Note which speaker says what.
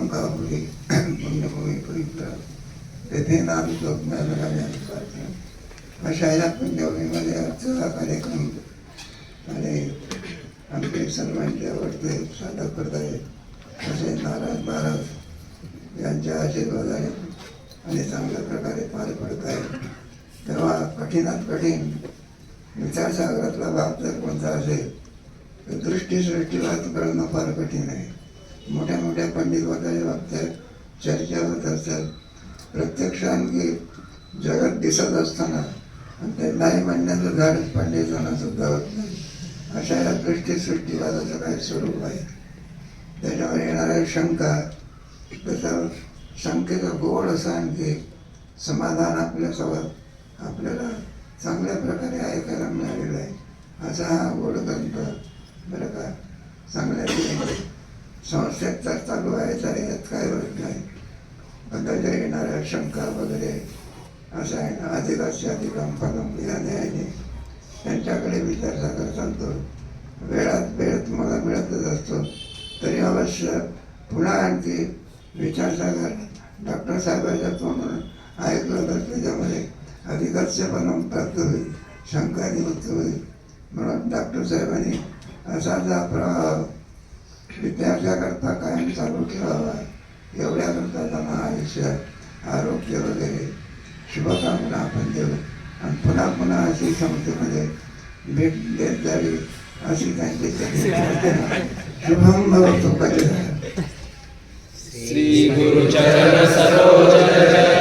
Speaker 1: गंगापुरी पुण्यभूमी पवित्र तेथे नाम जोगम्याला अशा या पुण्यभूमीमध्ये आजचा कार्यक्रम. आणि आमचे सर्वांचे आवडते साधक करत आहेत असे नारायण महाराज यांच्या आशीर्वादाने आणि चांगल्या प्रकारे पार पडत आहे तेव्हा कठीणात कठीण विचारसागरातला भाग जर कोणता असेल तर दृष्टीसृष्टीवाद कळणं फार कठीण आहे. मोठ्या मोठ्या पंडित वगैरे बाबतीत चर्चा होत असतात प्रत्यक्ष आणखी जगात दिसत असताना त्यांनाही ते नाही म्हणण्याचं झाड पंडितांना सुद्धा होत नाही. अशा या दृष्टीसृष्टीवादाचं काही स्वरूप आहे. त्याच्यावर येणाऱ्या शंका त्याचा शंकेचा गोड असा आणखी समाधान आपल्यासोबत आपल्याला चांगल्या प्रकारे ऐकायला मिळालेलं आहे. असा हा गोड ग्रंथ बरं का चांगल्या संस्थेत तर चालू आहे तर यात काय होत नाही बद्दलच्या येणाऱ्या शंका वगैरे असं आहे ना अधिकाची अधिकम फलम या न्यायाने त्यांच्याकडे विचारसागर चालतो. वेळात वेळ तुम्हाला मिळतच असतो. तरी अवश्य पुन्हा आणखी विचारसागर डॉक्टर साहेबांच्या तोंडून ऐकलं तर त्याच्यामध्ये अधिकच बनवून प्राप्त होईल. शंका निवृत्त होईल. म्हणून डॉक्टर साहेबांनी असा जा प्रवाह विद्यार्थ्याकरता कायम चालू ठेवावा एवढ्याकरता त्यांना आयुष्य आरोग्य वगैरे शुभकामना आपण देऊ आणि पुन्हा पुन्हा अशी संस्थेमध्ये भेट देत जावी अशी त्यांची. शुभम भवतु
Speaker 2: श्री गुरुचरण